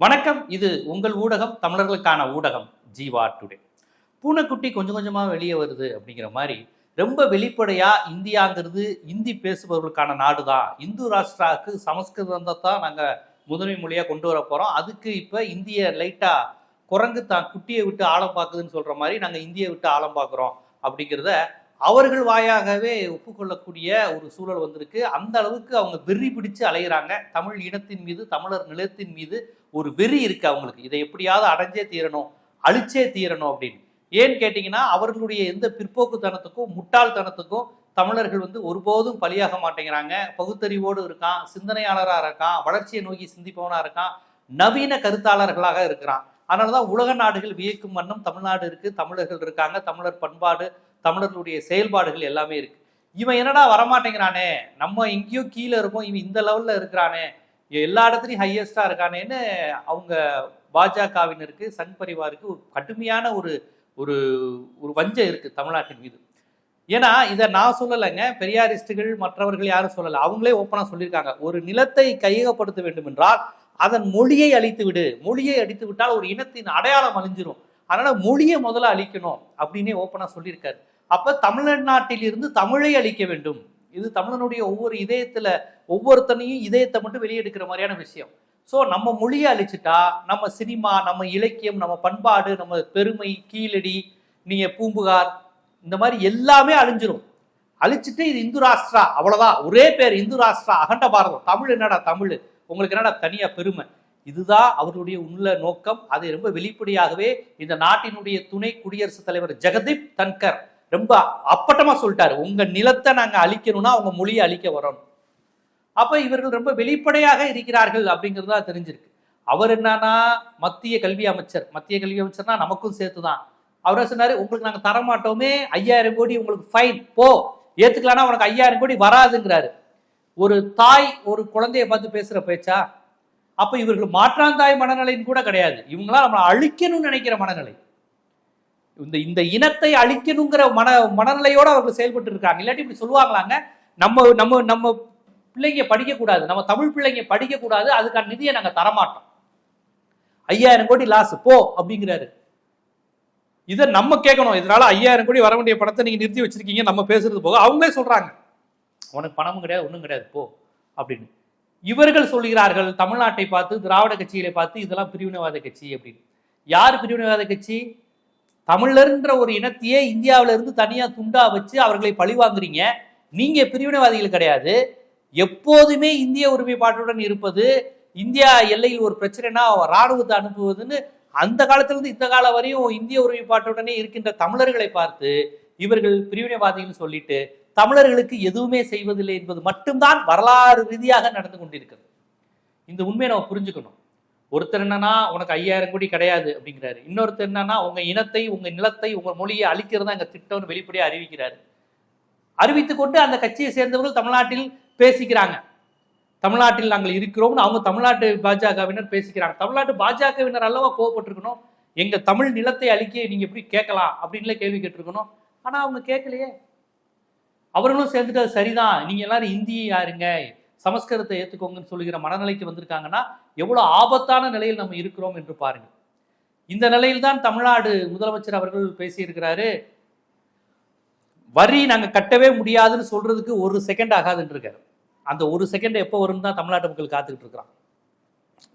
வணக்கம். இது உங்கள் ஊடகம் தமிழர்களுக்கான ஊடகம் ஜீவா டுடே. பூனைக்குட்டி கொஞ்சம் கொஞ்சமாக வெளியே வருது அப்படிங்கிற மாதிரி ரொம்ப வெளிப்படையாக இந்தியாங்கிறது இந்தி பேசுபவர்களுக்கான நாடு தான் இந்து ராஷ்டிராவுக்கு சமஸ்கிருதம் தான் நாங்கள் முதன்மை மொழியாக கொண்டு வர போகிறோம் அதுக்கு இப்போ இந்திய லைட்டாக குரங்கு தான் குட்டியை விட்டு ஆழம் பார்க்குதுன்னு சொல்கிற மாதிரி நாங்கள் இந்தியை விட்டு ஆழம் பார்க்குறோம் அப்படிங்கிறத அவர்கள் வாயாகவே ஒப்புக்கொள்ளக்கூடிய ஒரு சூழல் வந்திருக்கு. அந்த அளவுக்கு அவங்க வெறி பிடிச்சு அலைகிறாங்க தமிழ் இனத்தின் மீது தமிழர் நிலத்தின் மீது ஒரு வெறி இருக்கு அவங்களுக்கு. இதை எப்படியாவது அடைஞ்சே தீரணும் அழிச்சே தீரணும் அப்படின்னு. ஏன்னு கேட்டிங்கன்னா அவர்களுடைய எந்த பிற்போக்குத்தனத்துக்கும் முட்டாள்தனத்துக்கும் தமிழர்கள் வந்து ஒருபோதும் பலியாக மாட்டேங்கிறாங்க. பகுத்தறிவோடு இருக்கான் சிந்தனையாளராக இருக்கான் வளர்ச்சியை நோக்கி சிந்திப்பவனாக இருக்கான் நவீன கருத்தாளர்களாக இருக்கிறான். அதனால தான் உலக நாடுகள் வியக்கும் வண்ணம் தமிழ்நாடு இருக்குது தமிழர்கள் இருக்காங்க தமிழர் பண்பாடு தமிழர்களுடைய செயல்பாடுகள் எல்லாமே இருக்கு. இவன் என்னடா வரமாட்டேங்கிறானே? நம்ம எங்கேயோ கீழே இருப்போம் இவன் இந்த லெவல்ல இருக்கிறானே? எல்லா இடத்துலையும் ஹையஸ்டா இருக்கானேன்னு அவங்க பாஜகவினருக்கு சங் பரிவாருக்கு ஒரு கடுமையான ஒரு ஒரு ஒரு வஞ்சம் இருக்கு தமிழ்நாட்டின் மீது. ஏன்னா இதை நான் சொல்லலைங்க பெரியாரிஸ்டுகள் மற்றவர்கள் யாரும் சொல்லலை. அவங்களே ஓப்பனாக சொல்லியிருக்காங்க. ஒரு நிலத்தை கையகப்படுத்த வேண்டும் என்றால் அதன் மொழியை அழித்து விடு. மொழியை அழித்து விட்டால் ஒரு இனத்தின் அடையாளம் அழிஞ்சிரும். அதனால மொழியை முதல்ல அழிக்கணும் அப்படின்னே ஓப்பனாக சொல்லியிருக்காரு. அப்ப தமிழ்நாட்டில் இருந்து தமிழை அழிக்க வேண்டும். இது தமிழனுடைய ஒவ்வொரு இதயத்துல ஒவ்வொருத்தனையும் இதயத்தை மட்டும் வெளியெடுக்கிற மாதிரியான விஷயம். ஸோ நம்ம மொழியை அழிச்சிட்டா நம்ம சினிமா நம்ம இலக்கியம் நம்ம பண்பாடு நம்ம பெருமை கீழடி நீங்க பூம்புகார் இந்த மாதிரி எல்லாமே அழிஞ்சிரும். அழிச்சிட்டு இது இந்து ராஷ்டிரா அவ்வளவுதான். ஒரே பேர் இந்து ராஷ்டிரா அகண்ட பாரதம். தமிழ் என்னடா தமிழ்? உங்களுக்கு என்னடா தனியா பெருமை? இதுதான் அவருடைய உள்ள நோக்கம். அதை ரொம்ப வெளிப்படையாகவே இந்த நாட்டினுடைய துணை குடியரசுத் தலைவர் ஜெகதீப் தன்கர் ரொம்ப அப்பட்டமா சொல்லிட்டாரு. உங்க நிலத்தை நாங்க அழிக்கணும்னா அவங்க மொழியை அழிக்க வரணும். அப்ப இவர்கள் ரொம்ப வெளிப்படையாக இருக்கிறார்கள் அப்படிங்கிறதா தெரிஞ்சிருக்கு. அவர் என்னன்னா மத்திய கல்வி அமைச்சர். மத்திய கல்வி அமைச்சர்னா நமக்கும் சேர்த்துதான். அவரே சொன்னாரு உங்களுக்கு நாங்க தர மாட்டோமே ஐயாயிரம் கோடி உங்களுக்கு ஃபைன் போ. ஏத்துக்கலாம்னா உனக்கு ஐயாயிரம் கோடி வராதுங்கிறாரு. ஒரு தாய் ஒரு குழந்தைய பார்த்து பேசுற பேச்சா? அப்ப இவர்கள் மாற்றாந்தாய் மனநிலைன்னு கூட கிடையாது. இவங்களாம் நம்மளை அழிக்கணும்னு நினைக்கிற மனநிலை. இந்த இந்த இனத்தை அழிக்கணுங்கிற மன மனநிலையோட அவர்கள் செயல்பட்டு இருக்காங்க இல்லாட்டி இப்படி சொல்லுவாங்களாங்க? நம்ம நம்ம நம்ம பிள்ளைங்க படிக்கக்கூடாது. நம்ம தமிழ் பிள்ளைங்க படிக்கக்கூடாது. அதுக்கான நிதியை நாங்க தரமாட்டோம். ஐயாயிரம் கோடி லாஸ் போ அப்படிங்கிறாரு. இதை நம்ம கேட்கணும். இதனால ஐயாயிரம் கோடி வர வேண்டிய பணத்தை நீங்க நிறுத்தி வச்சிருக்கீங்க. நம்ம பேசுறது போக அவங்களே சொல்றாங்க. உனக்கு பணமும் கிடையாது ஒன்றும் கிடையாது போ அப்படின்னு. இவர்கள் சொல்கிறார்கள் தமிழ்நாட்டை பார்த்து திராவிட கட்சிகளை பார்த்து இதெல்லாம் பிரிவினைவாத கட்சி அப்படின்னு. யார் பிரிவினைவாத கட்சி? தமிழர்ன்ற ஒரு இனத்தையே இந்தியாவில இருந்து தனியா துண்டா வச்சு அவர்களை பழிவாங்குறீங்க நீங்க பிரிவினைவாதிகள் கிடையாது. எப்போதுமே இந்திய ஒருமைப்பாட்டுடன் இருப்பது இந்தியா எல்லையில் ஒரு பிரச்சனைனா ராணுவத்தை அனுப்புவதுன்னு அந்த காலத்திலிருந்து இந்த காலம் வரையும் இந்திய ஒருமைப்பாட்டுடனே இருக்கின்ற தமிழர்களை பார்த்து இவர்கள் பிரிவினைவாதிகள் சொல்லிட்டு தமிழர்களுக்கு எதுவுமே செய்வதில்லை என்பது மட்டும்தான் வரலாறு ரீதியாக நடந்து கொண்டிருக்கிறது. இந்த உண்மையை நம்ம புரிஞ்சுக்கணும். ஒருத்தர் என்னன்னா உனக்கு ஐயாயிரம் கோடி கிடையாது அப்படிங்கிறாரு. இன்னொருத்தர் என்னன்னா உங்க இனத்தை உங்க நிலத்தை உங்க மொழியை அழிக்கிறது தான் எங்க திட்டம்னு வெளிப்படையாக அறிவிக்கிறாரு. அறிவித்து கொண்டு அந்த கட்சியை சேர்ந்தவர்கள் தமிழ்நாட்டில் பேசிக்கிறாங்க. தமிழ்நாட்டில் நாங்கள் இருக்கிறோம்னு அவங்க தமிழ்நாட்டு பாஜகவினர் பேசிக்கிறாங்க. தமிழ்நாட்டு பாஜகவினர் அல்லவா கோவப்பட்டிருக்கணும்? எங்க தமிழ் நிலத்தை அழிக்க நீங்க எப்படி கேட்கலாம்? அப்படின்ல கேள்வி கேட்டிருக்கணும். ஆனா அவங்க கேட்கலையே. அவர்களும் சேர்ந்துட்டு சரிதான். நீங்க எல்லாரும் இந்தியை யாருங்க? சமஸ்கிருதத்தை ஏத்துக்கோங்கன்னு சொல்லுகிற மனநிலைக்கு வந்திருக்காங்கன்னா எவ்வளவு ஆபத்தான நிலையில் நம்ம இருக்கிறோம் என்று பாருங்கள் இந்த நிலையில் தான் தமிழ்நாடு முதலமைச்சர் அவர்கள் பேசியிருக்கிறாரு. வரி நாங்க கட்டவே முடியாதுன்னு சொல்றதுக்கு ஒரு செகண்ட் ஆகாதுன்னு இருக்காரு அந்த ஒரு செகண்ட் எப்போ வரும்னு தான் தமிழ்நாட்டு மக்கள் காத்துக்கிட்டு இருக்கிறான்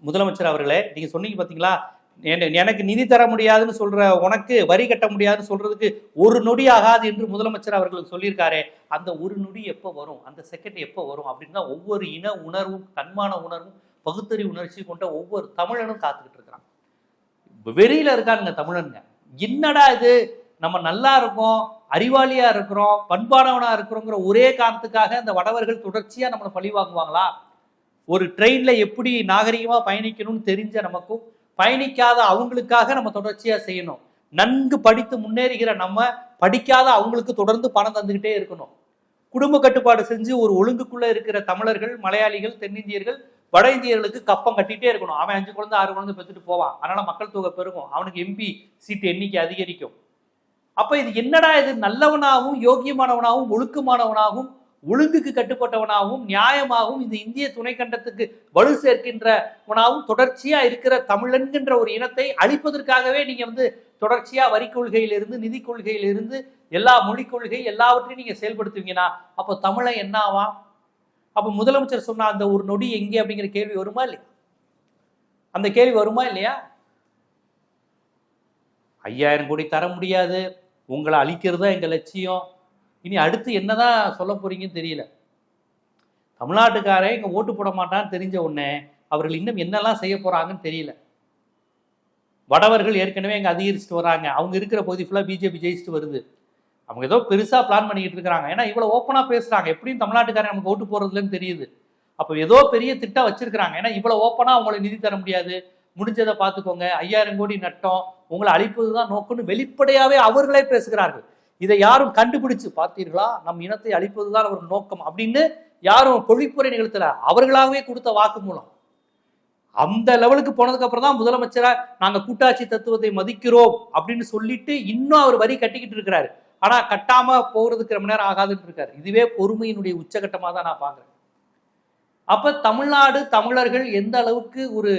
முதலமைச்சர் அவர்களே நீங்க சொன்னீங்க பாத்தீங்களா? எனக்கு நிதி தர முடியாதுன்னு சொல்ற உனக்கு வரி கட்ட முடியாதுன்னு சொல்றதுக்கு ஒரு நொடி ஆகாது என்று முதலமைச்சர் அவர்களுக்கு சொல்லியிருக்காரே அந்த ஒரு நொடி எப்போ வரும்? அந்த செகண்ட் எப்போ வரும்? அப்படின்னு தான் ஒவ்வொரு இன உணர்வும் தன்மான உணர்வும் பகுத்தறி உணர்ச்சி கொண்ட ஒவ்வொரு தமிழனும் காத்துக்கிட்டு இருக்கிறான். வெளியில இருக்கானுங்க தமிழனுங்க. என்னடா இது? நம்ம நல்லா இருக்கோம் அறிவாளியா இருக்கிறோம் பண்பானவனா இருக்கிறோங்கிற ஒரே காரணத்துக்காக இந்த வடவர்கள் தொடர்ச்சியா நம்மளை பழி வாங்குவாங்களா ஒரு ட்ரெயின்ல எப்படி நாகரிகமா பயணிக்கணும்னு தெரிஞ்ச நமக்கும் பயணிக்காத அவங்களுக்காக நம்ம தொடர்ச்சியா செய்யணும். நன்கு படித்து முன்னேறுகிற நம்ம படிக்காத அவங்களுக்கு தொடர்ந்து பணம் தந்துக்கிட்டே இருக்கணும். குடும்ப கட்டுப்பாடு செஞ்சு ஒரு ஒழுங்குக்குள்ள இருக்கிற தமிழர்கள் மலையாளிகள் தென்னிந்தியர்கள் வட இந்தியர்களுக்கு கப்பம் கட்டிட்டே இருக்கணும். அவன் அஞ்சு குழந்தை ஆறு குழந்தை பெற்றுட்டு போவான். அதனால மக்கள் தொகை பெருகும். அவனுக்கு எம்பி சீட்டு எண்ணிக்கை அதிகரிக்கும். அப்ப இது என்னடா இது? நல்லவனாகவும் யோகியமானவனாகவும் ஒழுக்கமானவனாகவும் ஒழுங்குக்கு கட்டுப்பட்டவனாகவும் நியாயமாகவும் இந்த இந்திய துணைக்கண்டத்துக்கு வலு சேர்க்கின்றவனாகவும் தொடர்ச்சியா இருக்கிற தமிழன்கின்ற ஒரு இனத்தை அழிப்பதற்காகவே நீங்க வந்து தொடர்ச்சியா வரி கொள்கையிலிருந்து நிதி கொள்கையிலிருந்து எல்லா மொழி கொள்கை எல்லாவற்றையும் நீங்க செயல்படுத்துவீங்கன்னா அப்போ தமிழை என்னாவா? அப்போ முதலமைச்சர் சொன்ன அந்த ஒரு நொடி எங்கே அப்படிங்கிற கேள்வி வருமா இல்லையா? அந்த கேள்வி வருமா இல்லையா? ஐயாயிரம் கோடி தர முடியாது. உங்களை அழிக்கிறது தான் எங்கள் லட்சியம். இனி அடுத்து என்னதான் சொல்ல போறீங்கன்னு தெரியல. தமிழ்நாட்டுக்காரே இங்கே ஓட்டு போட மாட்டான்னு தெரிஞ்ச உடனே அவர்கள் இன்னும் என்னெல்லாம் செய்ய போறாங்கன்னு தெரியல. வடவர்கள் ஏற்கனவே இங்கே அதிகரிச்சுட்டு வராங்க. அவங்க இருக்கிற பகுதி ஃபுல்லாக பிஜேபி ஜெயிச்சுட்டு வருது. அவங்க ஏதோ பெருசாக பிளான் பண்ணிக்கிட்டு இருக்கிறாங்க. ஏன்னா இவ்வளோ ஓப்பனாக பேசுகிறாங்க எப்படியும் தமிழ்நாட்டுக்காரன் நமக்கு ஓட்டு போகிறதுலன்னு தெரியுது. அப்போ ஏதோ பெரிய திட்டம் வச்சிருக்கிறாங்க. ஏன்னா இவ்வளோ ஓப்பனாக அவங்களை நிதி தர முடியாது. முடிஞ்சதை பார்த்துக்கோங்க. ஐயாயிரம் கோடி நட்டம். உங்களை அழிப்பது தான் நோக்கம்னு வெளிப்படையாகவே அவர்களே பேசுகிறார்கள். இதை யாரும் கண்டுபிடிச்சு பார்த்தீர்களா? நம் இனத்தை அழிப்பதுதான் ஒரு நோக்கம் அப்படின்னு யாரும் பொழிப்புரை நிகழ்த்தல. அவர்களாகவே கொடுத்த வாக்கு மூலம் அந்த லெவலுக்கு போனதுக்கு அப்புறம் தான் முதலமைச்சரா நாங்க கூட்டாட்சி தத்துவத்தை மதிக்கிறோம் அப்படின்னு சொல்லிட்டு இன்னும் அவர் வரி கட்டிக்கிட்டு இருக்கிறாரு. ஆனா கட்டாம போறதுக்கு ரொம்ப நேரம் ஆகாதுன்னு இருக்காரு. இதுவே பொறுமையினுடைய உச்சகட்டமாக தான் நான் பாக்குறேன் அப்ப தமிழ்நாடு தமிழர்கள் எந்த அளவுக்கு ஒரு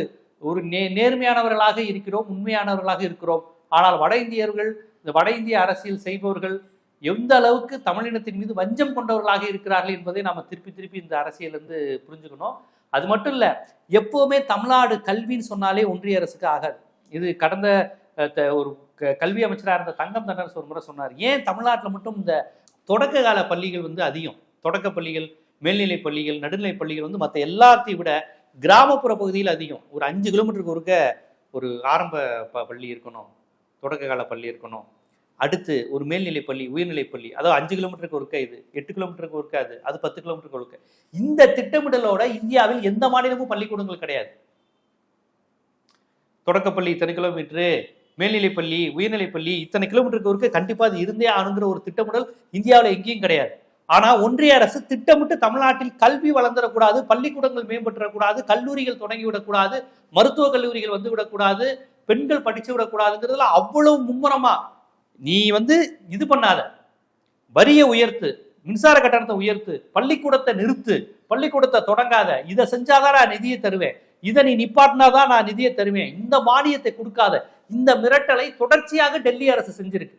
ஒரு நே நேர்மையானவர்களாக இருக்கிறோம் உண்மையானவர்களாக இருக்கிறோம். ஆனால் வட இந்தியர்கள் இந்த வட இந்திய அரசியல் செய்பவர்கள் எந்த அளவுக்கு தமிழினத்தின் மீது வஞ்சம் கொண்டவர்களாக இருக்கிறார்கள் என்பதை நாம் திருப்பி திருப்பி இந்த அரசியல் வந்து புரிஞ்சுக்கணும். அது மட்டும் இல்லை எப்போவுமே தமிழ்நாடு கல்வின்னு சொன்னாலே ஒன்றிய அரசுக்கு ஆகாது. இது கடந்த த- ஒரு க- கல்வி அமைச்சராக இருந்த தங்கம் தண்டரசு ஒரு முறை சொன்னார். ஏன் தமிழ்நாட்டில் மட்டும் இந்த தொடக்க கால பள்ளிகள் வந்து அதிகம்? தொடக்க பள்ளிகள் மேல்நிலை பள்ளிகள் நடுநிலை பள்ளிகள் வந்து மற்ற எல்லாத்தையும் விட கிராமப்புற பகுதியில் அதிகம். ஒரு அஞ்சு கிலோமீட்டருக்கு ஒருக்க ஒரு ஆரம்ப ப பள்ளி இருக்கணும். தொடக்க கால பள்ளி இருக்கணும். அடுத்து ஒரு மேல்நிலை பள்ளி உயர்நிலை பள்ளி. அதாவது அஞ்சு கிலோமீட்டருக்கு ஒருக்க இது எட்டு கிலோமீட்டருக்கு ஒருக்க அது அது பத்து கிலோமீட்டருக்கு ஒருக்க. இந்த திட்டமிடலோட இந்தியாவில் எந்த மாநிலமும் பள்ளிக்கூடங்கள் கிடையாது. தொடக்கப்பள்ளி இத்தனை கிலோமீட்டரு மேல்நிலைப்பள்ளி உயர்நிலைப்பள்ளி இத்தனை கிலோமீட்டருக்கு ஒருக்க கண்டிப்பா அது இருந்தே ஆணுங்கிற ஒரு திட்டமிடல் இந்தியாவில் எங்கேயும் கிடையாது. ஆனால் ஒன்றிய அரசு திட்டமிட்டு தமிழ்நாட்டில் கல்வி வளர்ந்துடக்கூடாது பள்ளிக்கூடங்கள் மேம்பட்டுறக்கூடாது கல்லூரிகள் தொடங்கி விடக்கூடாது மருத்துவக் கல்லூரிகள் வந்து விடக்கூடாது பெண்கள் படிச்சு விடக்கூடாதுங்கிறதுல அவ்வளவு மும்முரமா. நீ வந்து இது பண்ணாத. வரியை உயர்த்து மின்சார கட்டணத்தை உயர்த்து பள்ளிக்கூடத்தை நிறுத்து பள்ளிக்கூடத்தை தொடங்காத. இதை செஞ்சாதான் நான் நிதியை தருவேன். இதை நீ நிப்பாட்டினாதான் நான் நிதியை தருவேன். இந்த மானியத்தை கொடுக்காத. இந்த மிரட்டலை தொடர்ச்சியாக டெல்லி அரசு செஞ்சிருக்கு.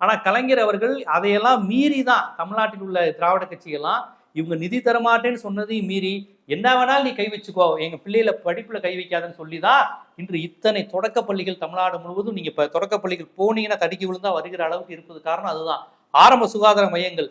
ஆனா கலைஞர் அவர்கள் அதையெல்லாம் மீறி தான் தமிழ்நாட்டில் உள்ள திராவிட கட்சியெல்லாம் இவங்க நிதி தரமாட்டேன்னு சொன்னதையும் மீறி என்ன வேணாலும் நீ கை வச்சுக்கோ. எங்கள் பிள்ளைகளை படிப்பில் கை வைக்காதன்னு சொல்லி தான் இன்று இத்தனை தொடக்க பள்ளிகள் தமிழ்நாடு முழுவதும் நீங்கள் இப்போ தொடக்க பள்ளிகள் போனீங்கன்னா தடுக்கி விழுந்தா வருகிற அளவுக்கு இருப்பது காரணம் அதுதான். ஆரம்ப சுகாதார மையங்கள்.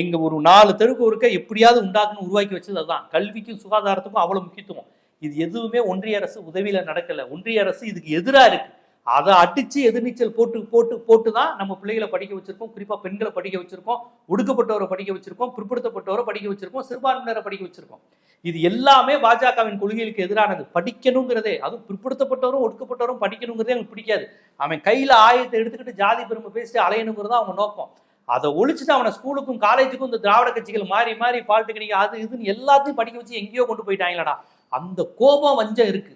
எங்கள் ஒரு நாலு தெருக்கு ஒருக்க எப்படியாவது உண்டாக்குன்னு உருவாக்கி வச்சது அதுதான். கல்விக்கும் சுகாதாரத்துக்கும் அவ்வளோ முக்கியத்துவம். இது எதுவுமே ஒன்றிய அரசு உதவியில் நடக்கலை. ஒன்றிய அரசு இதுக்கு எதிராக இருக்குது அதை அடித்து எதிர்நீச்சல் போட்டு போட்டு போட்டு தான் நம்ம பிள்ளைகளை படிக்க வச்சிருக்கோம். குறிப்பாக பெண்களை படிக்க வச்சிருக்கோம். ஒடுக்கப்பட்டவரை படிக்க வச்சிருக்கோம். பிற்படுத்தப்பட்டவரை படிக்க வச்சிருக்கோம். சிறுபான்மையினரை படிக்க வச்சிருக்கோம். இது எல்லாமே பாஜகவின் கொள்கைகளுக்கு எதிரானது. படிக்கணுங்கிறதே அதுவும் பிற்படுத்தப்பட்டவரும் ஒடுக்கப்பட்டவரும் படிக்கணுங்கிறதே எனக்கு பிடிக்காது. அவன் கையில் ஆயத்தை எடுத்துக்கிட்டு ஜாதி பெருமை பேசிட்டு அலையணுங்கிறது அவங்க நோக்கம். அதை ஒழிச்சுட்டு அவனை ஸ்கூலுக்கும் காலேஜுக்கும் இந்த திராவிட கட்சிகள் மாறி மாறி பாலிடெக்னிக் அது இதுன்னு எல்லாத்தையும் படிக்க வச்சு எங்கேயோ கொண்டு போயிட்டாங்களடா. அந்த கோபம் வஞ்சம் இருக்கு.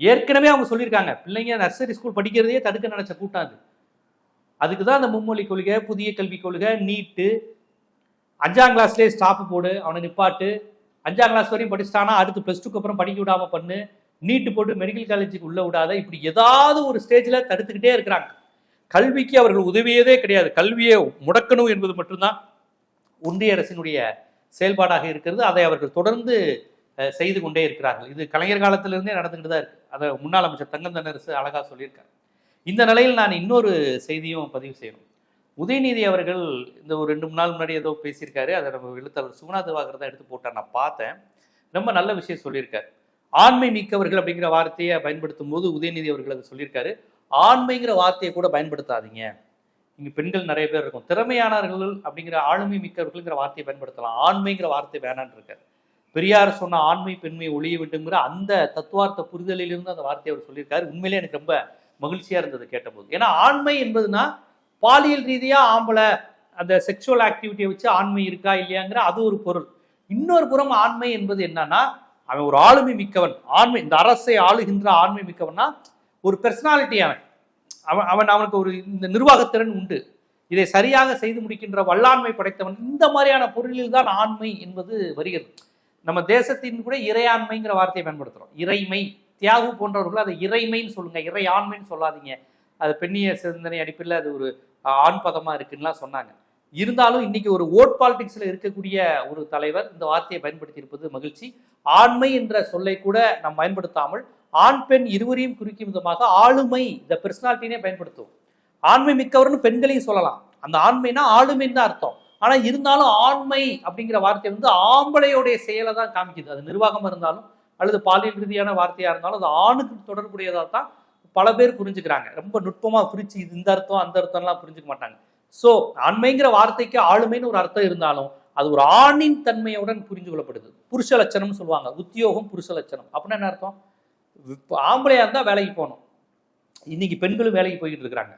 ஏற்கனவே அவங்க சொல்லியிருக்காங்க. பிள்ளைங்க நர்சரி ஸ்கூல் படிக்கிறதையே தடுக்க நினைச்ச கூட்டம் அது. அதுக்கு தான் அந்த மும்மொழி கொள்கை புதிய கல்விக் கொள்கை நீட்டு. அஞ்சாம் கிளாஸ்லேயே ஸ்டாப் போடு அவனை நிப்பாட்டு. அஞ்சாம் கிளாஸ் வரையும் படிச்சிட்டானா அடுத்து ப்ளஸ் டூக்கு அப்புறம் படிக்க விடாம பண்ணு. நீட்டு போட்டு மெடிக்கல் காலேஜுக்கு உள்ள விடாத. இப்படி ஏதாவது ஒரு ஸ்டேஜில் தடுத்துக்கிட்டே இருக்கிறாங்க. கல்விக்கு அவர்கள் உதவியதே கிடையாது. கல்வியை முடக்கணும் என்பது மட்டும்தான் ஒன்றிய அரசினுடைய செயல்பாடாக இருக்கிறது. அதை அவர்கள் தொடர்ந்து செய்து கொண்டே இருக்கிறார்கள். இது கலைஞர் காலத்திலிருந்தே நடந்துகிட்டு தான் இருக்கு. அதை முன்னாள் அமைச்சர் தங்கம் தன்னரசு அழகாக சொல்லியிருக்காரு. இந்த நிலையில் நான் இன்னொரு செய்தியும் பதிவு செய்யணும். உதயநிதி அவர்கள் இந்த ஒரு ரெண்டு மூணு நாள் முன்னாடி ஏதோ பேசியிருக்காரு. அதை நம்ம எழுத்தாளர் சுகுணா திவாகர் தான் எடுத்து போட்டார். நான் பார்த்தேன். ரொம்ப நல்ல விஷயம் சொல்லியிருக்காரு. ஆண்மை மிக்கவர்கள் அப்படிங்கிற வார்த்தையை பயன்படுத்தும் போது உதயநிதி அவர்கள் அதை சொல்லியிருக்காரு. ஆண்மைங்கிற வார்த்தையை கூட பயன்படுத்தாதீங்க. இங்கே பெண்கள் நிறைய பேர் இருக்கும். திறமையானவர்கள் அப்படிங்கிற ஆளுமை மிக்கவர்கள்ங்கிற வார்த்தையை பயன்படுத்தலாம். ஆண்மைங்கிற வார்த்தை வேணான்னு இருக்காரு. பெரியார் சொன்ன ஆண்மை பெண்மை ஒழிய விட்டுங்கிற அந்த தத்துவார்த்த புரிதலிலிருந்து அந்த வார்த்தையை அவர் சொல்லியிருக்காரு. உண்மையிலே எனக்கு ரொம்ப மகிழ்ச்சியா இருந்தது கேட்டபோது. ஏன்னா ஆண்மை என்பதுனா பாலியல் ரீதியா ஆம்பளை அந்த செக்ஷுவல் ஆக்டிவிட்டியை வச்சு ஆண்மை இருக்கா இல்லையாங்கிற அது ஒரு பொருள். இன்னொரு புறம் ஆண்மை என்பது என்னன்னா அவன் ஒரு ஆளுமை மிக்கவன். ஆண்மை இந்த அரசை ஆளுகின்ற ஆண்மை மிக்கவன்னா ஒரு பெர்சனாலிட்டி அவன். அவன் அவன் அவனுக்கு ஒரு இந்த நிர்வாகத்திறன் உண்டு. இதை சரியாக செய்து முடிக்கின்ற வல்லாண்மை படைத்தவன். இந்த மாதிரியான பொருளில் தான் ஆண்மை என்பது வருகிறது. நம்ம தேசத்தின் கூட இறையாண்மைங்கிற வார்த்தையை பயன்படுத்துகிறோம் இறைமை. தியாகு போன்றவர்கள் அதை இறைமைன்னு சொல்லுங்க. இறை ஆண்மைன்னு சொல்லாதீங்க. அது பெண்ணிய சிந்தனை அடிப்பில் அது ஒரு ஆண் பதமாக இருக்குன்னுலாம் சொன்னாங்க. இருந்தாலும் இன்னைக்கு ஒரு ஓட் பாலிடிக்ஸ்ல இருக்கக்கூடிய ஒரு தலைவர் இந்த வார்த்தையை பயன்படுத்தி இருப்பது மகிழ்ச்சி. ஆண்மை என்ற சொல்லை கூட நாம் பயன்படுத்தாமல் ஆண் பெண் இருவரையும் குறிக்கும் விதமாக ஆளுமை இந்த பெர்சனாலிட்டினே பயன்படுத்துவோம். ஆண்மை மிக்கவர்னு பெண்களையும் சொல்லலாம். அந்த ஆண்மைனா ஆளுமைன்னு தான் அர்த்தம். ஆனால் இருந்தாலும் ஆண்மை அப்படிங்கிற வார்த்தை வந்து ஆம்பளையோடைய செயலை தான் காமிக்குது. அது நிர்வாகம் இருந்தாலும் அல்லது பாலியல் ரீதியான வார்த்தையாக இருந்தாலும் அது ஆணுக்கு தொடர்புடையதாக தான் பல பேர் புரிஞ்சுக்கிறாங்க. ரொம்ப நுட்பமாக புரிச்சு இது இந்த அர்த்தம் அந்த அர்த்தம்லாம் புரிஞ்சுக்க மாட்டாங்க. ஸோ ஆண்மைங்கிற வார்த்தைக்கு ஆளுமைன்னு ஒரு அர்த்தம் இருந்தாலும் அது ஒரு ஆணின் தன்மையுடன் புரிஞ்சு கொள்ளப்படுது. புருஷ லட்சணம்னு சொல்லுவாங்க. உத்தியோகம் புருஷ லட்சணம். அப்படின்னா என்ன அர்த்தம்? இப்போ இருந்தால் வேலைக்கு போகணும். இன்னைக்கு பெண்களும் வேலைக்கு போய்கிட்டு இருக்கிறாங்க.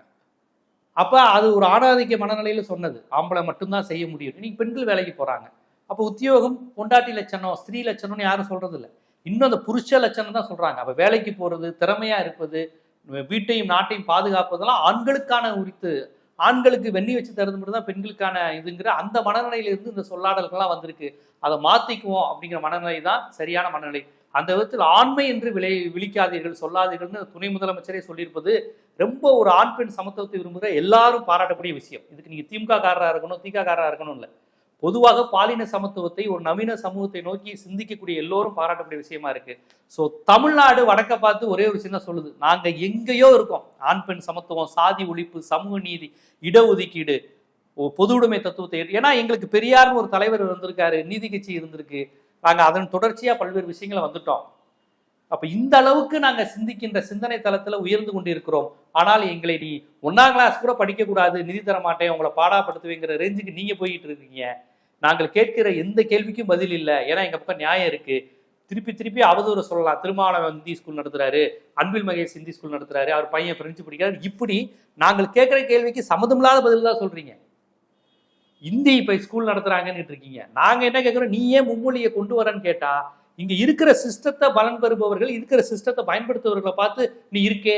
அப்போ அது ஒரு ஆணாதிக்க மனநிலையில் சொன்னது. ஆம்பளை மட்டும்தான் செய்ய முடியும். இன்னைக்கு பெண்கள் வேலைக்கு போகிறாங்க அப்போ உத்தியோகம் பொண்டாட்டி லட்சணம் ஸ்திரீ லட்சணம்னு யாரும் சொல்கிறது இல்லை இன்னும் அந்த புருஷ லட்சணம் தான் சொல்கிறாங்க அப்போ வேலைக்கு போகிறது திறமையாக இருப்பது வீட்டையும் நாட்டையும் பாதுகாப்பதெல்லாம் ஆண்களுக்கான உரித்து ஆண்களுக்கு வெண்ணி வச்சு தருது மட்டும் தான் பெண்களுக்கான இதுங்கிற அந்த மனநிலையிலிருந்து இந்த சொல்லாடல்கள்லாம் வந்திருக்கு. அதை மாற்றிக்குவோம் அப்படிங்கிற மனநிலை தான் சரியான மனநிலை. அந்த விதத்தில் ஆண்மை என்று விளை விழிக்காதீர்கள் சொல்லாதீர்கள்னு துணை முதலமைச்சரே சொல்லியிருப்பது ரொம்ப ஒரு ஆண் பெண் சமத்துவத்தை விரும்புகிற எல்லாரும் பாராட்டக்கூடிய விஷயம். இதுக்கு நீங்க திமுக காரராக இருக்கணும் திக இருக்கணும் இல்லை. பொதுவாக பாலின சமத்துவத்தை ஒரு நவீன சமூகத்தை நோக்கி சிந்திக்கக்கூடிய எல்லோரும் பாராட்டக்கூடிய விஷயமா இருக்கு. ஸோ தமிழ்நாடு வடக்க பார்த்து ஒரே ஒரு விஷயம் தான் சொல்லுது. நாங்க எங்கேயோ இருக்கோம். ஆண் பெண் சமத்துவம் சாதி ஒழிப்பு சமூக நீதி இடஒதுக்கீடு பொது உடைமை தத்துவத்தை ஏன்னா எங்களுக்கு பெரியார்னு ஒரு தலைவர் இருந்திருக்காரு நீதி கட்சி இருந்திருக்கு. நாங்கள் அதன் தொடர்ச்சியாக பல்வேறு விஷயங்களை வந்துட்டோம். அப்ப இந்த அளவுக்கு நாங்க சிந்திக்கின்ற சிந்தனை தளத்துல உயர்ந்து கொண்டிருக்கிறோம். ஆனால் எங்களை நீ ஒன்னாம் கிளாஸ் கூட படிக்க கூடாது நிதி தர மாட்டேன் உங்களை பாடாப்படுத்துவேங்கிற ரேஞ்சுக்கு நீங்க போயிட்டு இருக்கீங்க. நாங்கள் கேட்கிற எந்த கேள்விக்கும் பதில் இல்லை. ஏன்னா எங்க பக்கம் நியாயம் இருக்கு. திருப்பி திருப்பி அவதூறு சொல்லலாம். திருமாவளவன் ஹிந்தி ஸ்கூல் நடத்துறாரு. அன்பில் மகேஷ் ஹிந்தி ஸ்கூல் நடத்துறாரு. அவர் பையன் பிரெஞ்சு படிக்கிறாரு. இப்படி நாங்கள் கேட்கிற கேள்விக்கு சம்மதமில்லாத பதில் தான் சொல்றீங்க. இந்தி இப்ப ஸ்கூல் நடத்துறாங்கன்னு இருக்கீங்க. நாங்க என்ன கேட்குறோம்? நீ ஏன் மும்மொழியை கொண்டு வரேன்னு கேட்டா இங்கே இருக்கிற சிஸ்டத்தை பலன் பெறுபவர்கள் இருக்கிற சிஸ்டத்தை பயன்படுத்துபவர்களை பார்த்து நீ இருக்கே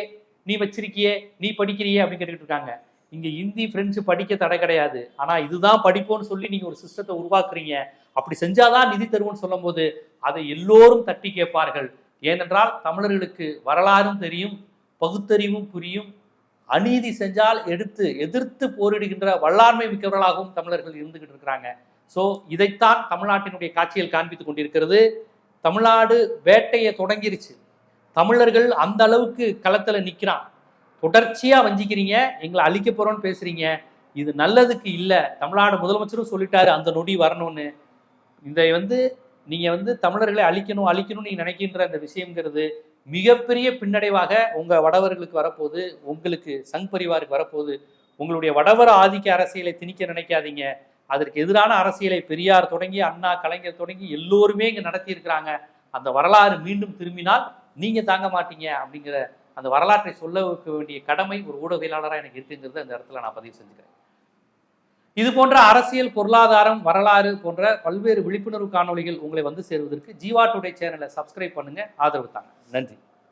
நீ வச்சிருக்கியே நீ படிக்கிறியே அப்படின்னு கேட்டுக்கிட்டு இருக்காங்க. இங்கே இந்தி ஃப்ரெஞ்சு படிக்க தடை கிடையாது. ஆனால் இதுதான் படிப்போம்னு சொல்லி நீங்கள் ஒரு சிஸ்டத்தை உருவாக்குறீங்க. அப்படி செஞ்சாதான் நிதி தருவோம்னு சொல்லும்போது அதை எல்லோரும் தட்டி கேட்பார்கள். ஏனென்றால் தமிழர்களுக்கு வரலாறும் தெரியும் பகுத்தறிவும் புரியும். அநீதி செஞ்சால் எடுத்து எதிர்த்து போரிடுகின்ற வல்லாண்மை மிக்கவர்களாகவும் தமிழர்கள் இருந்துகிட்டு இருக்கிறாங்க. ஸோ இதைத்தான் தமிழ்நாட்டினுடைய காட்சியில் காண்பித்துக் கொண்டிருக்கிறது. தமிழ்நாடு வேட்டையை தொடங்கிருச்சு. தமிழர்கள் அந்த அளவுக்கு களத்தில் நிற்கிறான் தொடர்ச்சியாக வஞ்சிக்கிறீங்க எங்களை அழிக்க போகிறோன்னு பேசுகிறீங்க இது நல்லதுக்கு இல்லை. தமிழ்நாடு முதலமைச்சரும் சொல்லிட்டாரு அந்த நொடி வரணும்னு. இதை வந்து நீங்கள் வந்து தமிழர்களை அழிக்கணும் அழிக்கணும்னு நீங்கள் நினைக்கின்ற அந்த விஷயங்கிறது மிகப்பெரிய பின்னடைவாக உங்கள் வடவர்களுக்கு வரப்போகுது. உங்களுக்கு சங் பரிவாருக்கு வரப்போகுது. உங்களுடைய வடவர ஆதிக்க அரசியலை திணிக்க நினைக்காதீங்க. அதற்கு எதிரான அரசியலை பெரியார் தொடங்கி அண்ணா கலைஞர் தொடங்கி எல்லோருமே இங்கே நடத்தியிருக்கிறாங்க. அந்த வரலாறு மீண்டும் திரும்பினால் நீங்கள் தாங்க மாட்டீங்க அப்படிங்கிற அந்த வரலாற்றை சொல்ல வைக்க வேண்டிய கடமை ஒரு ஊடகவியலாளராக எனக்கு இருக்குங்கிறது அந்த இடத்துல நான் பதிவு செஞ்சுக்கிறேன். இது போன்ற அரசியல் பொருளாதாரம் வரலாறு போன்ற பல்வேறு விழிப்புணர்வு காணொளிகள் உங்களை வந்து சேருவதற்கு ஜீவா டுடே சேனலை சப்ஸ்கிரைப் பண்ணுங்க. ஆதரவு தாங்க. நன்றி.